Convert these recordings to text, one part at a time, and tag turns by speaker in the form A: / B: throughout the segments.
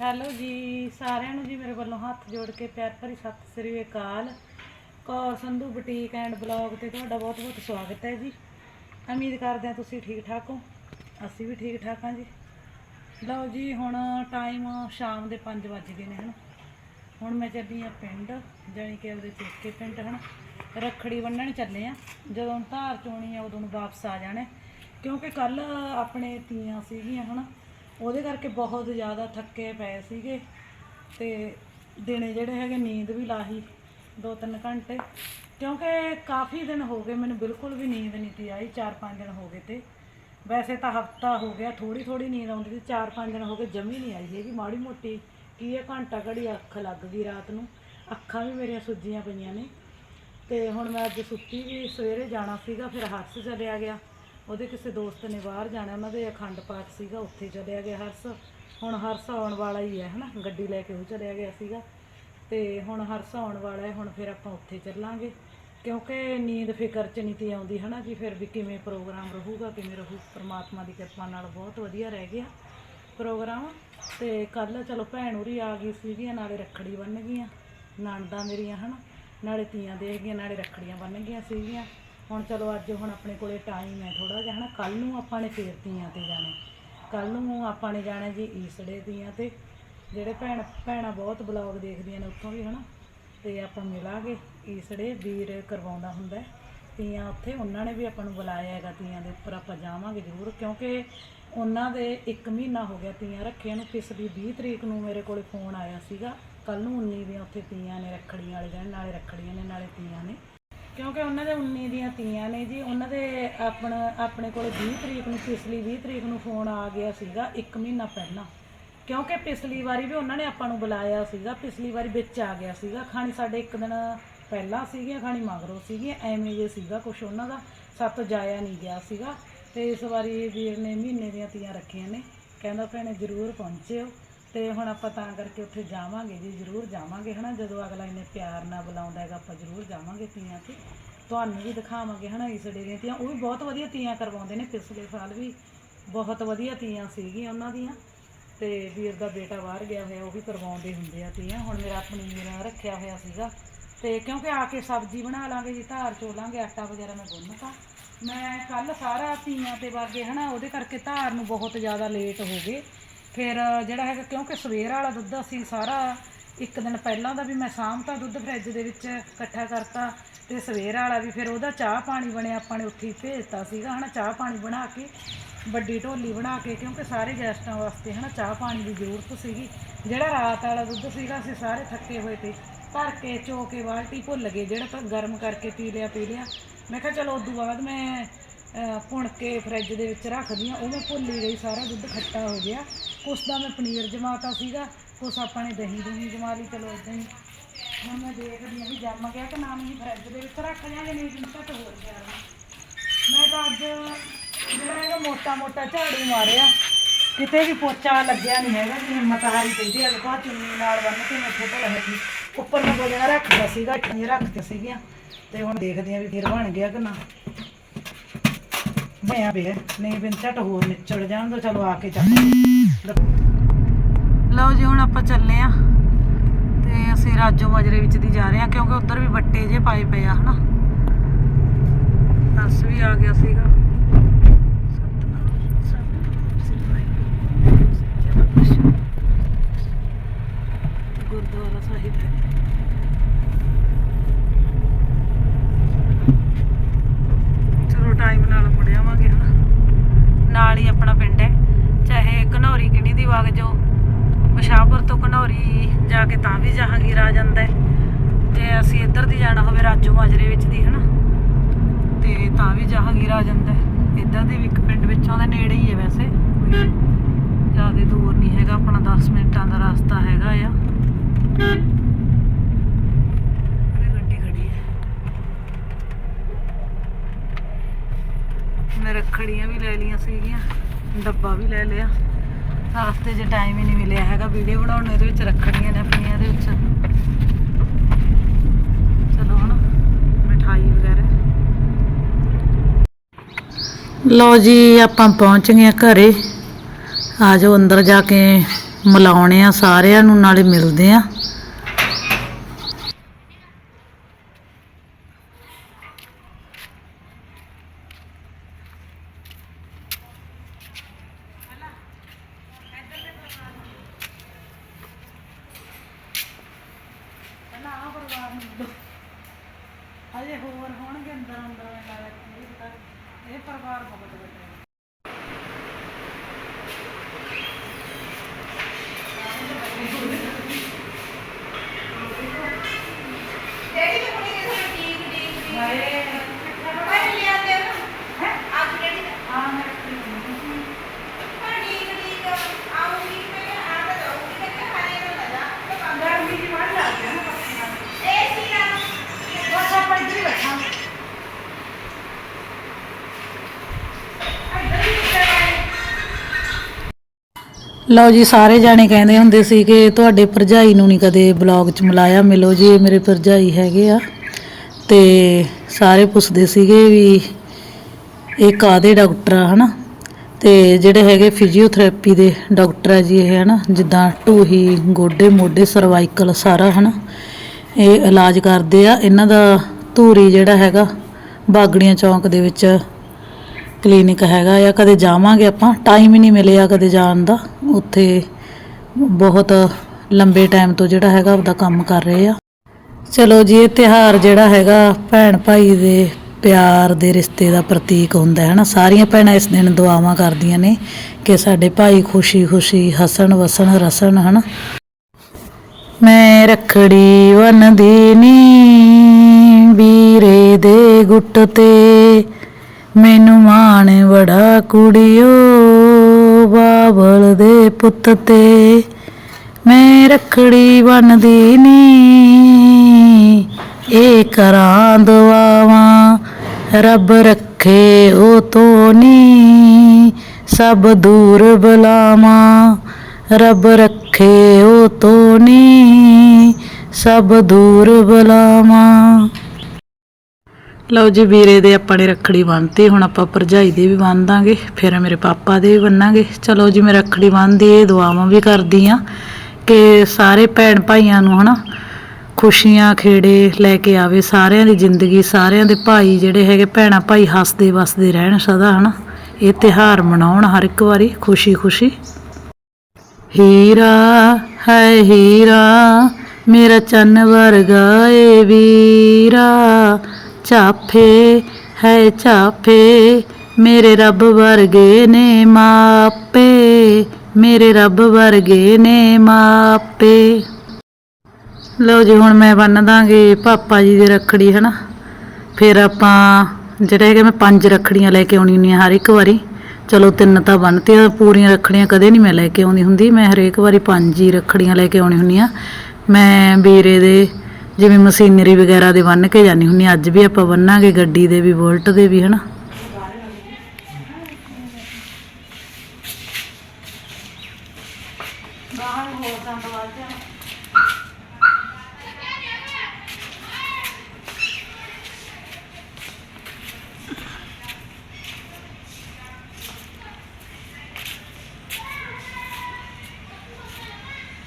A: Hello ਜੀ, ਸਾਰਿਆਂ ਨੂੰ ਜੀ ਮੇਰੇ ਵੱਲੋਂ ਹੱਥ ਜੋੜ ਕੇ ਪਿਆਰ ਭਰੀ Sat Sri Akal. Kaur Sandhu boutique and blog ਤੇ ਤੁਹਾਡਾ ਬਹੁਤ ਬਹੁਤ ਸਵਾਗਤ ਹੈ ਜੀ। ਉਮੀਦ ਕਰਦੇ ਹਾਂ ਤੁਸੀਂ ਠੀਕ ਠਾਕ ਹੋ। ਅਸੀਂ ਵੀ ਠੀਕ ਠਾਕ ਹਾਂ ਜੀ। ਲਓ ਜੀ, ਹੁਣ ਟਾਈਮ ਸ਼ਾਮ ਦੇ 5 ਵੱਜ ਗਏ ਨੇ, ਹਨ? ਹੁਣ ਮੈਂ ਚੱਲੀ ਆ ਪਿੰਡ, ਜਾਣੀ ਕਿ ਉਹਦੇ ਚੇਕੇ ਪਿੰਡ, ਹਨ? ਰੱਖੜੀ ਬੰਨਣ ਚੱਲੇ ਆ ਜਦੋਂ ਧਾਰ ਚੋਣੀ ਆ, ਉਦੋਂ ਵਾਪਸ ਆ ਜਾਣਾ ਕਿਉਂਕਿ ਕੱਲ ਆਪਣੇ ਤੀਆਂ ਸੀਗੀਆਂ, ਹਨ? ਉਹਦੇ ਕਰਕੇ ਬਹੁਤ ਜ਼ਿਆਦਾ ਥੱਕੇ ਪਏ ਸੀਗੇ ਤੇ ਦਿਨੇ ਜਿਹੜੇ ਹੈਗੇ ਨੀਂਦ ਵੀ ਲਾਹੀ 2-3 ਘੰਟੇ, ਕਿਉਂਕਿ ਕਾਫੀ ਦਿਨ ਹੋ ਗਏ ਮੈਨੂੰ ਬਿਲਕੁਲ ਵੀ ਨੀਂਦ ਨਹੀਂ ਤੀ ਆਈ 4-5 ਦਿਨ ਹੋ ਗਏ ਤੇ। ਵੈਸੇ ਤਾਂ ਹਫਤਾ ਹੋ ਗਿਆ ਥੋੜੀ ਥੋੜੀ ਨੀਂਦ ਆਉਂਦੀ ਸੀ 4-5 ਦਿਨ ਹੋ ਗਏ ਜਮੀ ਨਹੀਂ ਆਈ ਹੈਗੀ, ਮਾੜੀ ਮੋਟੀ ਕੀ ਹੈ, ਘੰਟਾ ਘੜੀ ਅੱਖ ਲੱਗ ਗਈ ਰਾਤ ਨੂੰ, ਅੱਖਾਂ ਵੀ ਮੇਰੀਆਂ ਸੁੱਜੀਆਂ ਪਈਆਂ ਨੇ। ਤੇ ਹੁਣ ਮੈਂ ਅੱਜ ਸੁੱਤੀ ਵੀ, ਸਵੇਰੇ ਜਾਣਾ ਸੀਗਾ, ਫਿਰ ਹਰਸ ਚਲਿਆ ਗਿਆ। ਉਹਦੇ ਕਿਸੇ ਦੋਸਤ ਨੇ ਬਾਹਰ ਜਾਣਾ, ਉਹਨਾਂ ਦੇ ਅਖੰਡ ਪਾਠ ਸੀਗਾ, ਉੱਥੇ ਚਲਿਆ ਗਿਆ ਹਰਸ। ਹੁਣ ਹਰਸ ਆਉਣ ਵਾਲਾ ਹੀ ਹੈ, ਹਨਾ? ਗੱਡੀ ਲੈ ਕੇ ਉਹ ਚਲਿਆ ਗਿਆ ਸੀਗਾ। ਤੇ ਹੁਣ ਹਰਸ ਆਉਣ ਵਾਲਾ ਹੈ, ਹੁਣ ਫਿਰ ਆਪਾਂ ਉੱਥੇ ਚੱਲਾਂਗੇ। ਕਿਉਂਕਿ ਨੀਂਦ ਫਿਕਰ ਚ ਨਹੀਂ ਤੀ ਆਉਂਦੀ, ਹਨਾ ਜੀ? ਫਿਰ ਵੀ ਕਿਵੇਂ ਪ੍ਰੋਗਰਾਮ ਰਹੂਗਾ, ਕਿਵੇਂ ਰਹੂ? ਪ੍ਰਮਾਤਮਾ ਦੀ ਕਿਰਪਾ ਨਾਲ ਬਹੁਤ ਵਧੀਆ ਰਹਿ ਗਿਆ ਪ੍ਰੋਗਰਾਮ। ਤੇ ਕੱਲ ਚਲੋ ਭੈਣ ਉਰੀ ਆ ਗਈ ਸੀਗੀਆਂ, ਨਾਲੇ ਰੱਖੜੀ ਬੰਨ ਗਈਆਂ। ਨਣਦਾਂ ਮੇਰੀਆਂ, ਹਨਾ? ਨਾਲੇ ਤੀਆਂ ਦੇ ਗਈਆਂ ਨਾਲੇ ਰੱਖੜੀਆਂ ਬੰਨ ਗਈਆਂ ਸੀਗੀਆਂ। ਹੁਣ ਚਲੋ ਅੱਜ ਹੁਣ ਆਪਣੇ ਕੋਲੇ ਟਾਈਮ ਹੈ ਥੋੜਾ ਜਿਹਾ, ਹਨਾ? ਕੱਲ ਨੂੰ ਆਪਾਂ ਨੇ ਫੇਰ ਤੀਆਂ ਤੇ ਜਾਣਾ ਕੱਲ ਨੂੰ ਆਪਾਂ ਨੇ ਜਾਣਾ ਜੀ ਈਸੜੇ ਤੀਆਂ ਤੇ, ਜਿਹੜੇ ਭੈਣ, ਭੈਣਾਂ ਬਹੁਤ ਬਲੌਗ ਦੇਖਦੀਆਂ ਨੇ ਉੱਥੋਂ ਵੀ, ਹਨਾ? ਤੇ ਆਪਾਂ ਮਿਲਾਂਗੇ, ਈਸੜੇ ਵੀਰ ਕਰਵਾਉਂਦਾ ਹੁੰਦਾ ਤੀਆਂ ਉੱਥੇ, ਉਹਨਾਂ ਨੇ ਵੀ ਆਪਾਂ ਨੂੰ ਬੁਲਾਇਆ ਹੈਗਾ ਤੀਆਂ ਦੇ ਉੱਪਰ, ਆਪਾਂ ਜਾਵਾਂਗੇ ਜ਼ਰੂਰ, ਕਿਉਂਕਿ ਉਹਨਾਂ ਦੇ 1 ਮਹੀਨਾ ਹੋ ਗਿਆ ਤੀਆਂ ਰੱਖਿਆਂ ਨੂੰ ਦੀ 20 ਤਰੀਕ ਨੂੰ ਮੇਰੇ ਕੋਲੇ ਫੋਨ ਆਇਆ ਸੀਗਾ। ਕੱਲ ਨੂੰ 19 ਦੀਆਂ ਉੱਥੇ ਤੀਆਂ ਨੇ ਰੱਖੜੀਆਂ ਵਾਲੇ ਦਿਨ ਨਾਲੇ ਰੱਖੜੀਆਂ ਨੇ, ਨਾਲੇ ਤੀਆਂ ਨੇ। ਕਿਉਂਕਿ ਉਹਨਾਂ ਦੇ 19 ਦੀਆਂ ਤੀਆਂ ਨੇ ਜੀ, ਉਹਨਾਂ ਦੇ ਆਪਣਾ, ਆਪਣੇ ਕੋਲ 20 ਤਰੀਕ ਨੂੰ, ਪਿਛਲੀ 20 ਤਰੀਕ ਨੂੰ ਫੋਨ ਆ ਗਿਆ ਸੀਗਾ 1 ਮਹੀਨਾ ਪਹਿਲਾਂ। ਕਿਉਂਕਿ ਪਿਛਲੀ ਵਾਰੀ ਵੀ ਉਹਨਾਂ ਨੇ ਆਪਾਂ ਨੂੰ ਬੁਲਾਇਆ ਸੀਗਾ, ਪਿਛਲੀ ਵਾਰੀ ਵਿੱਚ ਆ ਗਿਆ ਸੀਗਾ। ਖਾਣੀ ਸਾਡੇ ਇੱਕ ਦਿਨ ਪਹਿਲਾਂ ਸੀਗੀਆਂ, ਖਾਣੀ ਮਗਰੋਂ ਸੀਗੀਆਂ, ਐਵੇਂ ਜੇ ਸੀਗਾ ਕੁਛ ਉਹਨਾਂ ਦਾ, ਸਾਤੋਂ ਜਾਇਆ ਨਹੀਂ ਗਿਆ ਸੀਗਾ। ਤੇ ਇਸ ਵਾਰੀ ਵੀਰ ਨੇ ਮਹੀਨੇ ਦੀਆਂ ਤੀਆਂ ਰੱਖੀਆਂ ਨੇ। ਕਹਿੰਦਾ ਭੈਣੇ ਜ਼ਰੂਰ ਪਹੁੰਚਿਓ। ਤੇ ਹੁਣ ਆਪਾਂ ਤਾਂ ਕਰਕੇ ਉੱਥੇ ਜਾਵਾਂਗੇ ਜੀ, ਜ਼ਰੂਰ ਜਾਵਾਂਗੇ, ਹਨਾ? ਜਦੋਂ ਅਗਲਾ ਇਹਨੇ ਪਿਆਰ ਨਾਲ ਬੁਲਾਉਂਦਾ ਹੈਗਾ, ਆਪਾਂ ਜ਼ਰੂਰ ਜਾਵਾਂਗੇ ਤੀਆਂ ਤੇ। ਤੁਹਾਨੂੰ ਵੀ ਦਿਖਾਵਾਂਗੇ, ਹਨਾ, ਇਸ ਡੇ ਦੀਆਂ ਤੀਆਂ। ਉਹ ਵੀ ਬਹੁਤ ਵਧੀਆ ਤੀਆਂ ਕਰਵਾਉਂਦੇ ਨੇ, ਪਿਛਲੇ ਸਾਲ ਵੀ ਬਹੁਤ ਵਧੀਆ ਤੀਆਂ ਸੀਗੀਆਂ ਉਹਨਾਂ ਦੀਆਂ। ਤੇ ਵੀਰ ਦਾ ਬੇਟਾ ਬਾਹਰ ਗਿਆ ਹੋਇਆ, ਉਹ ਵੀ ਕਰਵਾਉਂਦੇ ਹੁੰਦੇ ਆ ਤੀਆਂ। ਹੁਣ ਮੇਰਾ ਪਨੀਰ ਰੱਖਿਆ ਹੋਇਆ ਸੀਗਾ। ਤੇ ਕਿਉਂਕਿ ਆ ਕੇ ਸਬਜ਼ੀ ਬਣਾ ਲਾਂਗੇ ਜੀ, ਧਾਰ ਚੋਲਾਂਗੇ ਆਟਾ ਵਗੈਰਾ ਮੈਂ ਗੁੰਨਤਾ ਮੈਂ ਕੱਲ ਸਾਰਾ ਤੀਆਂ ਤੇ ਵਾਗੇ ਹਨਾ, ਉਹਦੇ ਕਰਕੇ ਧਾਰ ਨੂੰ ਬਹੁਤ ਜ਼ਿਆਦਾ ਲੇਟ ਹੋ ਗਏ। ਫਿਰ ਜਿਹੜਾ ਹੈਗਾ, ਕਿਉਂਕਿ ਸਵੇਰ ਵਾਲਾ ਦੁੱਧ ਅਸੀਂ ਸਾਰਾ ਇੱਕ ਦਿਨ ਪਹਿਲਾਂ ਦਾ ਵੀ ਮੈਂ ਸਾਂਭਤਾ ਦੁੱਧ ਫਰਿੱਜ ਦੇ ਵਿੱਚ ਇਕੱਠਾ ਕਰਤਾ ਤੇ ਸਵੇਰ ਵਾਲਾ ਵੀ ਫਿਰ ਉਹਦਾ ਚਾਹ ਪਾਣੀ ਬਣਿਆ, ਆਪਾਂ ਨੇ ਉੱਥੇ ਹੀ ਭੇਜਤਾ ਸੀਗਾ, ਹਨਾ, ਚਾਹ ਪਾਣੀ ਬਣਾ ਕੇ, ਵੱਡੀ ਢੋਲੀ ਬਣਾ ਕੇ, ਕਿਉਂਕਿ ਸਾਰੇ ਗੈਸਟਾਂ ਵਾਸਤੇ, ਹਨਾ, ਚਾਹ ਪਾਣੀ ਦੀ ਜ਼ਰੂਰਤ ਸੀਗੀ। ਜਿਹੜਾ ਰਾਤ ਵਾਲਾ ਦੁੱਧ ਸੀਗਾ, ਅਸੀਂ ਸਾਰੇ ਥੱਕੇ ਹੋਏ ਤੇ ਭਰ ਕੇ, ਚੋ ਕੇ ਬਾਲਟੀ ਭੁੱਲ ਗਏ, ਜਿਹੜਾ ਤਾਂ ਗਰਮ ਕਰਕੇ ਪੀ ਲਿਆ ਪੀ ਲਿਆ। ਮੈਂ ਕਿਹਾ, ਚਲੋ, ਉਦੋਂ ਬਾਅਦ ਮੈਂ ਭੁਣ ਕੇ ਫਰਿੱਜ ਦੇ ਵਿੱਚ ਰੱਖਦੀ ਹਾਂ ਉਹ ਮੈਂ ਭੁੱਲ ਹੀ ਗਈ ਸਾਰਾ ਦੁੱਧ ਖੱਟਾ ਹੋ ਗਿਆ। ਕੁਛ ਦਾ ਮੈਂ ਪਨੀਰ ਜਮਾਤਾ ਸੀਗਾ, ਕੁਛ ਆਪਾਂ ਨੇ ਦਹੀਂ ਦਹੀਂ ਜਮਾ ਲਈ, ਚਲੋ ਇਦਾਂ ਹੀ। ਹੁਣ ਮੈਂ ਦੇਖਦੀ ਹਾਂ ਵੀ ਜੰਮ ਗਿਆ ਕਿ ਨਾ, ਨਹੀਂ, ਫਰਿੱਜ ਦੇ ਵਿੱਚ ਰੱਖ ਜਾਾਂਗੇ ਨਹੀਂ ਦਿਨ ਤੱਕ ਹੋਰ ਗਿਆ ਮੈਂ ਤਾਂ ਅੱਜ ਜਿਹੜਾ ਹੈਗਾ ਮੋਟਾ ਮੋਟਾ ਝਾੜੂ ਮਾਰਿਆ, ਕਿਤੇ ਵੀ ਪੋਚਾ ਲੱਗਿਆ ਨਹੀਂ ਹੈਗਾ ਜੀ ਹਿੰਮਤ ਹਾਰੀ ਪਈਦੀ ਹੈ ਲਗਾ ਚੁੰਨੀ ਨਾਲ ਬੰਨ ਕੇ ਮੈਂ ਉੱਥੇ ਭਲਾ ਉੱਪਰ ਮੈਂ ਬੋਲਣਾ ਰੱਖਦਾ ਸੀਗਾ ਇੱਟੀਆਂ ਰੱਖਦੇ ਸੀਗੀਆਂ, ਤੇ ਹੁਣ ਦੇਖਦੇ ਆ ਵੀ ਫਿਰ ਬਣ ਗਿਆ ਕਿ ਨਾ। ਬਣਿਆ ਪਿਆ ਨਹੀਂ ਬਿਨ ਝਟ ਹੋਰ ਨਿਚੜ ਜਾਣ ਤਾਂ ਚਲੋ ਆ ਕੇ ਚੱਕ ਲਓ ਜੀ, ਹੁਣ ਆਪਾਂ ਚੱਲੇ ਆ ਤੇ ਅਸੀਂ ਰਾਜੋ ਮਾਜਰੇ ਵਿੱਚ ਦੀ ਜਾ ਰਹੇ ਆ, ਕਿਉਂਕਿ ਉੱਧਰ ਵੀ ਵੱਟੇ ਜੇ ਪਾਏ ਪਏ ਆ, ਹਨਾ? ਬੱਸ ਵੀ ਆ ਗਿਆ ਸੀਗਾ ਸਤਨਾਮ ਸਤਨਾਮ ਸ੍ਰੀ ਵਾਹਿਗੁਰੂ ਸੱਚਾ ਪਾਤਸ਼ਾਹ। ਗੁਰਦੁਆਰਾ ਸਾਹਿਬ ਹੈ ਚਲੋ ਟਾਈਮ ਨਾਲ ਮੁੜ ਆਵਾਂਗੇ ਹਨਾ ਨਾਲ ਹੀ ਆਪਣਾ ਪਿੰਡ ਹੈ, ਚਾਹੇ ਘਨੌਰੀ ਕਿਹੜੀ ਦੀ ਵਗ ਜੋ ਮਸ਼ਾਪੁਰ ਤੋਂ ਘਨੌਰੀ ਜਾ ਕੇ ਤਾਂ ਵੀ ਜਹਾਂਗੀਰ ਆ ਜਾਂਦਾ ਹੈ ਜੇ ਅਸੀਂ ਇੱਧਰ ਦੀ ਜਾਣਾ ਹੋਵੇ ਰਾਜੋ ਮਾਜਰੇ ਵਿੱਚ ਦੀ, ਹਨਾ? ਤੇ ਤਾਂ ਵੀ ਜਹਾਂਗੀਰ ਆ ਜਾਂਦਾ ਹੈ। ਇੱਧਰ ਦੇ ਵੀ ਇੱਕ ਪਿੰਡ ਵਿੱਚੋਂ ਦੇ ਨੇੜੇ ਹੀ ਹੈ ਵੈਸੇ। ਕੋਈ ਜ਼ਿਆਦਾ ਦੂਰ ਨਹੀਂ ਹੈਗਾ, ਆਪਣਾ 10 ਮਿੰਟਾਂ ਦਾ ਰਸਤਾ ਹੈਗਾ ਆ ਉਰੇ ਗੱਡੀ ਖੜੀ ਹੈ ਮੈਂ ਰੱਖੜੀਆਂ ਵੀ ਲੈ ਲਈਆਂ ਸੀਗੀਆਂ, ਡੱਬਾ ਵੀ ਲੈ ਲਿਆ। ਰਸਤੇ 'ਚ ਟਾਈਮ ਹੀ ਨਹੀਂ ਮਿਲਿਆ ਹੈਗਾ ਵੀਡੀਓ ਬਣਾਉਣ ਨੂੰ ਵਿੱਚ ਰੱਖੜੀਆਂ ਨੇ ਆਪਣੀਆਂ ਇਹਦੇ ਵਿੱਚ। ਚਲੋ ਹੁਣ ਮਿਠਾਈ ਵਗੈਰਾ। ਲਓ ਜੀ, ਆਪਾਂ ਪਹੁੰਚ ਗਏ ਘਰੇ। ਆ ਜਾਓ, ਅੰਦਰ ਜਾ ਕੇ ਮਿਲਾਉਣੇ ਆ ਸਾਰਿਆਂ ਨੂੰ, ਨਾਲੇ ਮਿਲਦੇ ਆ ਅਜੇ ਹੋਰ ਹੋਣਗੇ ਅੰਦਰ ਅੰਦਰ ਲੱਗਦਾ ਇਹ ਪਰਿਵਾਰ ਬਹੁਤ ਵੱਡਾ ਹੈ। ਲਓ ਜੀ, ਸਾਰੇ ਜਾਣੇ ਕਹਿੰਦੇ ਹੁੰਦੇ ਸੀ ਕਿ ਤੁਹਾਡੇ ਭਰਜਾਈ ਨੂੰ ਨਹੀਂ ਕਦੇ ਬਲੌਗ 'ਚ ਮਿਲਾਇਆ ਮਿਲੋ ਜੀ, ਇਹ ਮੇਰੇ ਭਰਜਾਈ ਹੈਗੇ ਆ। ਤੇ ਸਾਰੇ ਪੁੱਛਦੇ ਸੀਗੇ ਵੀ ਇਹ ਕਾਦੇ ਡਾਕਟਰ ਆ, ਹਨਾ? ਤੇ ਜਿਹੜੇ ਹੈਗੇ ਫਿਜ਼ੀਓਥੈਰੇਪੀ ਦੇ ਡਾਕਟਰ ਆ ਜੀ ਇਹ, ਹਨਾ? ਜਿੱਦਾਂ ਢੂਹੀ, ਗੋਡੇ ਮੋਢੇ ਸਰਵਾਈਕਲ ਸਾਰਾ, ਹਨਾ? ਇਹ ਇਲਾਜ ਕਰਦੇ ਆ। ਇਹਨਾਂ ਦਾ ਧੂਰੀ ਜਿਹੜਾ ਹੈਗਾ, ਬਾਗੜੀਆਂ ਚੌਂਕ ਦੇ ਵਿੱਚ ਕਲੀਨਿਕ ਹੈਗਾ ਆ, ਕਦੇ ਜਾਵਾਂਗੇ ਆਪਾਂ। ਟਾਈਮ ਹੀ ਨਹੀਂ ਮਿਲਿਆ ਕਦੇ ਜਾਣ ਦਾ। ਉੱਥੇ ਬਹੁਤ ਲੰਬੇ ਟਾਈਮ ਤੋਂ ਜਿਹੜਾ ਹੈਗਾ ਆਪਦਾ ਕੰਮ ਕਰ ਰਹੇ ਆ। ਚਲੋ ਜੀ, ਇਹ ਤਿਹਾਰ ਜਿਹੜਾ ਹੈਗਾ ਭੈਣ ਭਾਈ ਦੇ ਪਿਆਰ ਦੇ ਰਿਸ਼ਤੇ ਦਾ ਪ੍ਰਤੀਕ ਹੁੰਦਾ ਹੈ ਨਾ। ਸਾਰੀਆਂ ਭੈਣਾਂ ਇਸ ਦਿਨ ਦੁਆਵਾਂ ਕਰਦੀਆਂ ਨੇ ਕਿ ਸਾਡੇ ਭਾਈ ਖੁਸ਼ੀ-ਖੁਸ਼ੀ ਹੱਸਣ, ਵਸਣ, ਰਸਣ, ਹਨਾ। ਮੈਂ ਰਖੜੀ ਵੰਦੀ ਨੀ ਵੀਰੇ ਦੇ ਗੁੱਟ ਤੇ। ਮੈਨੂੰ ਮਾਣ ਬੜਾ ਕੁੜਿਓ, ਬਾਬਲ ਦੇ ਪੁੱਤ ਤੇ। ਮੈਂ ਰਖੜੀ ਵੰਦੀ ਨੀ, ਇਹ ਕਰਾਂ ਦੁਆਵਾਂ ਰੱਬ ਰੱਖੇ ਉਹ ਤੋਂ ਸਭ ਦੂਰ ਬਲਾਵਾਂ ਰੱਬ ਰੱਖੇ ਉਹ ਤੋਂ ਸਭ ਦੂਰ ਬਲਾਵਾਂ ਲਓ ਜੀ ਵੀਰੇ ਦੇ ਆਪਾਂ ਨੇ ਰੱਖੜੀ ਬੰਨਤੀ, ਹੁਣ ਆਪਾਂ ਭਰਜਾਈ ਦੇ ਵੀ ਬੰਨ ਦਾਂਗੇ ਫਿਰ ਮੇਰੇ ਪਾਪਾ ਦੇ ਵੀ ਬੰਨਾਂਗੇ। ਚਲੋ ਜੀ ਮੈਂ ਰੱਖੜੀ ਬੰਨਦੀ, ਇਹ ਦੁਆਵਾਂ ਵੀ ਕਰਦੀ ਆ ਕਿ ਸਾਰੇ ਭੈਣ ਭਾਈਆਂ ਨੂੰ ਹਨਾ, ਖੁਸ਼ੀਆਂ, ਖੇੜੇ ਲੈ ਕੇ ਆਵੇ ਸਾਰਿਆਂ ਦੀ ਜ਼ਿੰਦਗੀ, ਸਾਰਿਆਂ ਦੇ ਭਾਈ ਜਿਹੜੇ ਹੈਗੇ ਭੈਣਾ ਭਾਈ ਹੱਸਦੇ ਵਸਦੇ ਰਹਿਣ ਸਦਾ, ਹਨਾ। ਇਹ ਤਿਹਾਰ ਮਨਾਉਣ ਹਰ ਇੱਕ ਵਾਰੀ ਖੁਸ਼ੀ ਖੁਸ਼ੀ ਹੀਰਾ ਹੈ ਹੀਰਾ, ਮੇਰਾ ਚੰਨ ਵਰਗਾ ਏ ਵੀਰਾ। ਝਾਫੇ ਹੈ ਝਾਫੇ ਮੇਰੇ ਰੱਬ ਵਰਗੇ ਨੇ ਮਾਪੇ, ਮੇਰੇ ਰੱਬ ਵਰਗੇ ਨੇ ਮਾਪੇ। ਲਓ ਜੀ, ਹੁਣ ਮੈਂ ਬੰਨ ਦਾਂਗੇ ਪਾਪਾ ਜੀ ਦੀ ਰੱਖੜੀ, ਹਨਾ? ਫਿਰ ਆਪਾਂ ਜਿਹੜਾ ਹੈਗਾ, ਮੈਂ ਪੰਜ ਰੱਖੜੀਆਂ ਲੈ ਕੇ ਆਉਣੀ ਹੁੰਦੀਆਂ ਹਰ ਇੱਕ ਵਾਰੀ। ਚਲੋ, ਤਿੰਨ ਤਾਂ ਬੰਨਤੀਆਂ ਪੂਰੀਆਂ ਰੱਖੜੀਆਂ ਕਦੇ ਨਹੀਂ ਮੈਂ ਲੈ ਕੇ ਆਉਂਦੀ ਹੁੰਦੀ। ਮੈਂ ਹਰੇਕ ਵਾਰੀ ਪੰਜ ਹੀ ਰੱਖੜੀਆਂ ਲੈ ਕੇ ਆਉਣੀ ਹੁੰਦੀ ਹੁੰਦੀਆਂ ਮੈਂ ਵੀਰੇ ਦੇ ਜਿਵੇਂ ਮਸ਼ੀਨਰੀ ਵਗੈਰਾ ਦੇ ਬੰਨ ਕੇ ਜਾਣੀ ਹੁੰਦੀ ਅੱਜ ਵੀ ਆਪਾਂ ਬੰਨਾਂਗੇ ਗੱਡੀ ਦੇ ਵੀ, ਬੁਲਟ ਦੇ ਵੀ, ਹਨਾ ਬਾਹਰ ਹੋਰ ਦੰਦ ਵੱਲ ਜਾਣਾ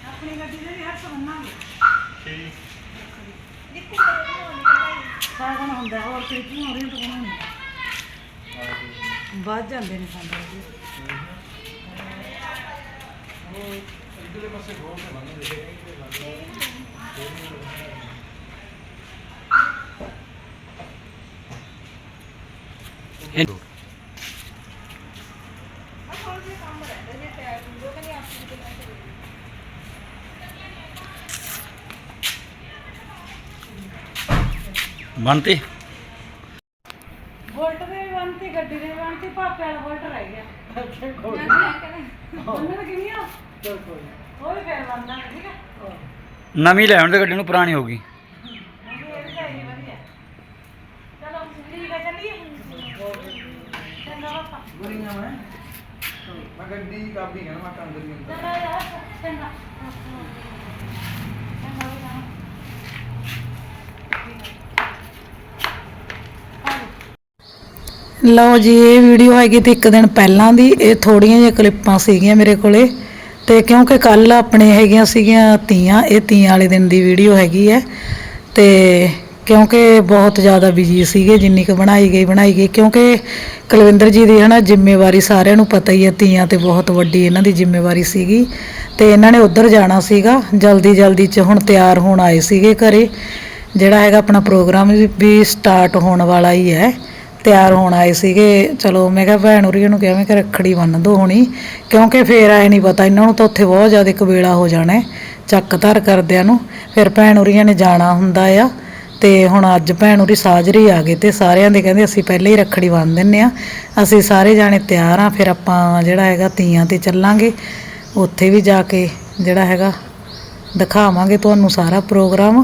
A: ਆਪਣੀ ਗੱਡੀ ਦੇ ਵੀ ਹੱਥ ਬੰਨਾਂਗੇ ਸਾਗਣ ਹੁੰਦਾ ਹੋਰ ਕੋਈ ਕੀ ਹੋ ਰਹੀ ਤਾਂ ਨਹੀਂ ਵੱਧ ਜਾਂਦੇ ਨੇ ਸੰਦਾਂ ਜੀ
B: ਬੰਨਤੇ
A: ਬੁਲਟ ਦੇ ਵੀ ਬੰਨਤੀ ਗੱਡੀ ਦੇ ਵੀ ਬੰਨਤੀ ਪਾਪੇ ਵਾਲਾ ਬੁਲਟ ਰਹਿ ਗਿਆ। ਉਹਨਾਂ ਕਿੰਨੀ ਆ ਉਹ ਵੀ ਫੇਰ ਬੰਨਦਾ ਠੀਕ ਹੈ?
B: ਨਵੀਂ ਲੈ ਆਉਣ ਤੇ ਗੱਡੀ ਨੂੰ ਪੁਰਾਣੀ ਹੋ ਗਈ।
A: ਇਹ ਵੀ ਚਾਹੀਦੀ ਵਧੀਆ ਚਲੋ ਠੀਕ ਹੈ ਚੱਲੀਏ। ਚੰਗਾ ਪਾਪਾ।
C: ਬੁਰੀਆਂ ਮੈਂ ਮੈਂ ਗੱਡੀ ਕਾਬੀ ਕਹਿਣਾ ਮੈਂ ਕੰਮ ਕਰੀ
A: ਚਲੋ ਯਾਰ ਚੰਗਾ। ਚੰਗਾ ਵੀ ਜਾਣਾ ਲਓ ਜੀ ਇਹ ਵੀਡੀਓ ਹੈਗੀ ਤੇ ਇੱਕ ਦਿਨ ਪਹਿਲਾਂ ਦੀ। ਇਹ ਥੋੜੀਆਂ ਜਿਹੀਆਂ ਕਲਿੱਪਾਂ ਸੀਗੀਆਂ ਮੇਰੇ ਕੋਲੇ। ਤੇ ਕਿਉਂਕਿ ਕੱਲ ਆਪਣੇ ਹੈਗੀਆਂ ਸੀਗੀਆਂ ਤੀਆਂ ਇਹ ਤੀਆਂ ਵਾਲੇ ਦਿਨ ਦੀ ਵੀਡੀਓ ਹੈਗੀ ਹੈ। ਤੇ ਕਿਉਂਕਿ ਬਹੁਤ ਜ਼ਿਆਦਾ ਬਿਜ਼ੀ ਸੀਗੇ, ਜਿੰਨੀ ਕੁ ਬਣਾਈ ਗਈ ਬਣਾਈ ਗਈ। ਕਿਉਂਕਿ ਕੁਲਵਿੰਦਰ ਜੀ ਦੀ ਹਨਾ ਜ਼ਿੰਮੇਵਾਰੀ ਸਾਰਿਆਂ ਨੂੰ ਪਤਾ ਹੀ ਹੈ ਤੀਆਂ ਤੇ ਬਹੁਤ ਵੱਡੀ ਇਹਨਾਂ ਦੀ ਜ਼ਿੰਮੇਵਾਰੀ ਸੀਗੀ। ਤੇ ਇਹਨਾਂ ਨੇ ਉੱਧਰ ਜਾਣਾ ਸੀਗਾ, ਜਲਦੀ ਜਲਦੀ ਚ ਹੁਣ ਤਿਆਰ ਹੋਣ ਆਏ ਸੀਗੇ ਘਰੇ। ਜਿਹੜਾ ਹੈਗਾ ਆਪਣਾ ਪ੍ਰੋਗਰਾਮ ਵੀ- ਵੀ ਸਟਾਰਟ ਹੋਣ ਵਾਲਾ ਹੀ ਹੈ। ਤਿਆਰ ਹੋਣ ਆਏ ਸੀਗੇ। ਚਲੋ ਮੈਂ ਕਿਹਾ ਭੈਣ ਉਰੀਆਂ ਨੂੰ ਕਿਹਾ ਮੈਂ ਕਿ ਰੱਖੜੀ ਬੰਨ ਦੋ ਹੋਣੀ। ਕਿਉਂਕਿ ਫੇਰ ਆਏ ਨਹੀਂ ਪਤਾ ਇਹਨਾਂ ਨੂੰ ਤਾਂ ਉੱਥੇ ਬਹੁਤ ਜ਼ਿਆਦਾ ਕਬੇਲਾ ਹੋ ਜਾਣਾ ਹੈ, ਚੱਕ ਧਰ ਕਰਦਿਆਂ ਨੂੰ। ਫਿਰ ਭੈਣ ਉਰੀਆਂ ਨੇ ਜਾਣਾ ਹੁੰਦਾ ਆ। ਤੇ ਹੁਣ ਅੱਜ ਭੈਣ ਉਰੀ ਸਾਜਰੀ ਆ ਗਏ ਤੇ ਸਾਰਿਆਂ ਦੇ ਕਹਿੰਦੇ ਅਸੀਂ ਪਹਿਲਾਂ ਹੀ ਰੱਖੜੀ ਬੰਨ ਦਿੰਨੇ ਆ। ਅਸੀਂ ਸਾਰੇ ਜਾਣੇ ਤਿਆਰ ਆ ਫਿਰ ਆਪਾਂ ਜਿਹੜਾ ਹੈਗਾ ਤੀਆਂ ਤੇ ਚੱਲਾਂਗੇ। ਉੱਥੇ ਵੀ ਜਾ ਕੇ ਜਿਹੜਾ ਹੈਗਾ ਦਿਖਾਵਾਂਗੇ ਤੁਹਾਨੂੰ ਸਾਰਾ ਪ੍ਰੋਗਰਾਮ।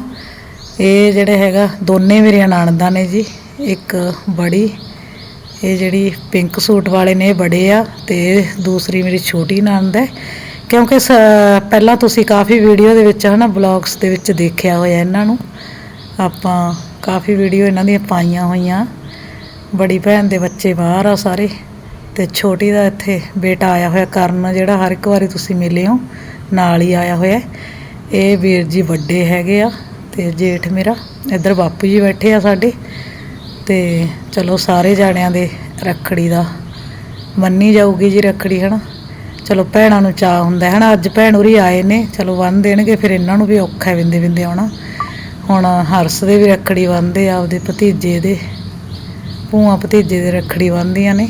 A: ਇਹ ਜਿਹੜੇ ਹੈਗਾ ਦੋਨੇ ਮੇਰੀਆਂ ਨਣਦਾਂ ਨੇ ਜੀ। ਇੱਕ ਬੜੀ, ਇਹ ਜਿਹੜੀ ਪਿੰਕ ਸੂਟ ਵਾਲੇ ਨੇ ਬੜੇ ਆ ਤੇ ਦੂਸਰੀ ਮੇਰੀ ਛੋਟੀ ਨਣਦ ਹੈ। ਕਿਉਂਕਿ ਸ- ਪਹਿਲਾਂ ਤੁਸੀਂ ਕਾਫੀ ਵੀਡੀਓ ਦੇ ਵਿੱਚ ਹਨਾ ਬਲੌਗਸ ਦੇ ਵਿੱਚ ਦੇਖਿਆ ਹੋਇਆ ਇਹਨਾਂ ਨੂੰ। ਆਪਾਂ ਕਾਫੀ ਵੀਡੀਓ ਇਹਨਾਂ ਦੀਆਂ ਪਾਈਆਂ ਹੋਈਆਂ। ਬੜੀ ਭੈਣ ਦੇ ਬੱਚੇ ਬਾਹਰ ਆ ਸਾਰੇ ਤੇ ਛੋਟੀ ਦਾ ਇੱਥੇ ਬੇਟਾ ਆਇਆ ਹੋਇਆ, ਕਰਨ ਜਿਹੜਾ ਹਰ ਇੱਕ ਵਾਰੀ ਤੁਸੀਂ ਮਿਲੇ ਹੋ, ਨਾਲ ਹੀ ਆਇਆ ਹੋਇਆ। ਇਹ ਵੀਰ ਜੀ ਵੱਡੇ ਹੈਗੇ ਆ ਤੇ ਜੇਠ ਮੇਰਾ, ਇੱਧਰ ਬਾਪੂ ਜੀ ਬੈਠੇ ਆ ਸਾਡੇ। ਤੇ ਚਲੋ ਸਾਰੇ ਜਾਣਿਆਂ ਦੇ ਰੱਖੜੀ ਦਾ। ਮੰਨੀ ਜਾਊਗੀ ਜੀ ਰੱਖੜੀ, ਹਨਾ? ਚਲੋ ਭੈਣਾਂ ਨੂੰ ਚਾਹ ਹੁੰਦਾ ਹੈ ਹਨਾ? ਅੱਜ ਭੈਣ ਉਰੀ ਆਏ ਨੇ, ਚਲੋ ਬੰਨ ਦੇਣਗੇ, ਫਿਰ ਇਹਨਾਂ ਨੂੰ ਵੀ ਔਖਾ ਹੈ ਵਿੰਦੇ ਵਿੰਦੇ ਆਉਣਾ। ਹੁਣ ਹਰਸ ਦੇ ਵੀ ਰੱਖੜੀ ਬੰਨਦੇ ਆ, ਆਪਦੇ ਭਤੀਜੇ ਦੇ। ਭੂਆ ਭਤੀਜੇ ਦੇ ਰੱਖੜੀ ਬੰਨ੍ਹਦੀਆਂ ਨੇ।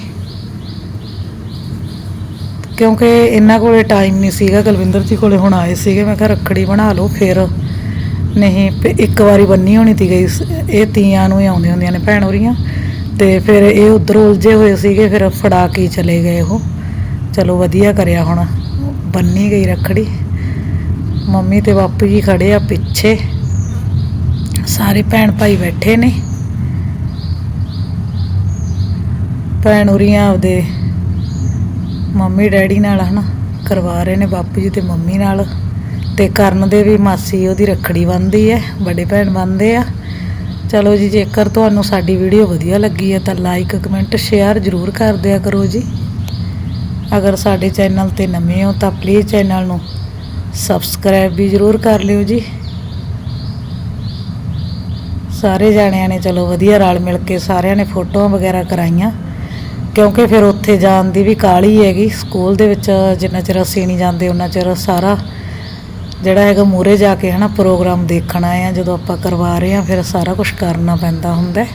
A: ਕਿਉਂਕਿ ਇਹਨਾਂ ਕੋਲੇ ਟਾਈਮ ਨਹੀਂ ਸੀਗਾ, ਕੁਲਵਿੰਦਰ ਜੀ ਕੋਲੇ ਹੁਣ ਆਏ ਸੀਗੇ, ਮੈਂ ਕਿਹਾ ਰੱਖੜੀ ਬਣਾ ਲਓ ਫਿਰ। ਨਹੀਂ ਇੱਕ ਵਾਰੀ ਬੰਨੀ ਹੋਣੀ ਤੀ ਗਈ ਇਹ ਤੀਆਂ ਨੂੰ ਹੀ ਆਉਂਦੀਆਂ ਹੁੰਦੀਆਂ ਨੇ ਭੈਣ ਹੋਰੀਆਂ। ਤੇ ਫਿਰ ਇਹ ਉਧਰ ਉਲਝੇ ਹੋਏ ਸੀਗੇ, ਫਿਰ ਫੜਾ ਕੇ ਚਲੇ ਗਏ ਉਹ। ਚਲੋ ਵਧੀਆ ਕਰਿਆ ਹੁਣ, ਬੰਨੀ ਗਈ ਰੱਖੜੀ। ਮੰਮੀ ਤੇ ਬਾਪੂ ਜੀ ਖੜੇ ਆ ਪਿੱਛੇ। ਸਾਰੇ ਭੈਣ ਭਾਈ ਬੈਠੇ ਨੇ। ਭੈਣ ਉਰੀਆਂ ਆਪਦੇ ਮੰਮੀ ਡੈਡੀ ਨਾਲ ਹਨਾ, ਕਰਵਾ ਰਹੇ ਨੇ ਬਾਪੂ ਜੀ ਤੇ ਮੰਮੀ ਨਾਲ। ਤੇ ਕਰਨ ਦੇ ਵੀ ਮਾਸੀ ਉਹਦੀ ਰੱਖੜੀ ਬੰਨਦੀ ਹੈ ਵੱਡੇ ਭੈਣ ਬੰਨਦੇ ਆ। ਚਲੋ ਜੀ, ਜੇਕਰ ਤੁਹਾਨੂੰ ਸਾਡੀ ਵੀਡੀਓ ਵਧੀਆ ਲੱਗੀ ਹੈ ਤਾਂ ਲਾਈਕ ਕਮੈਂਟ ਸ਼ੇਅਰ ਜ਼ਰੂਰ ਕਰ ਦਿਆ ਕਰੋ ਜੀ। ਅਗਰ ਸਾਡੇ ਚੈਨਲ ਤੇ ਨਵੇਂ ਹੋ, ਤਾਂ ਪਲੀਜ਼ ਚੈਨਲ ਨੂੰ ਸਬਸਕ੍ਰਾਈਬ ਵੀ ਜ਼ਰੂਰ ਕਰ ਲਿਓ ਜੀ। ਸਾਰੇ ਜਾਣਿਆਂ ਨੇ ਚਲੋ ਵਧੀਆ ਰਲ ਮਿਲ ਕੇ ਸਾਰਿਆਂ ਨੇ ਫੋਟੋਆਂ ਵਗੈਰਾ ਕਰਾਈਆਂ, ਕਿਉਂਕਿ ਫਿਰ ਉੱਥੇ ਜਾਣ ਦੀ ਵੀ ਕਾਹਲੀ ਹੈਗੀ। ਸਕੂਲ ਦੇ ਵਿੱਚ ਜਿੰਨਾ ਚਿਰ ਅਸੀਂ ਨਹੀਂ ਜਾਂਦੇ, ਉਹਨਾਂ ਚਿਰ ਸਾਰਾ ਜਿਹੜਾ ਹੈਗਾ ਮੂਰੇ ਜਾ ਕੇ ਹਨਾ ਪ੍ਰੋਗਰਾਮ ਦੇਖਣਾ ਆ, ਜਦੋਂ ਆਪਾਂ ਕਰਵਾ ਰਹੇ ਆ ਫਿਰ ਸਾਰਾ ਕੁਝ ਕਰਨਾ ਪੈਂਦਾ ਹੁੰਦਾ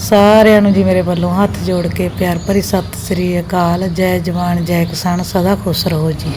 A: ਸਾਰਿਆਂ ਨੂੰ ਜੀ ਮੇਰੇ ਵੱਲੋਂ ਹੱਥ ਜੋੜ ਕੇ ਪਿਆਰ ਭਰੀ ਸਤਿ ਸ੍ਰੀ ਅਕਾਲ, ਜੈ ਜਵਾਨ, ਜੈ ਕਿਸਾਨ, ਸਦਾ ਖੁਸ਼ ਰਹੋ ਜੀ।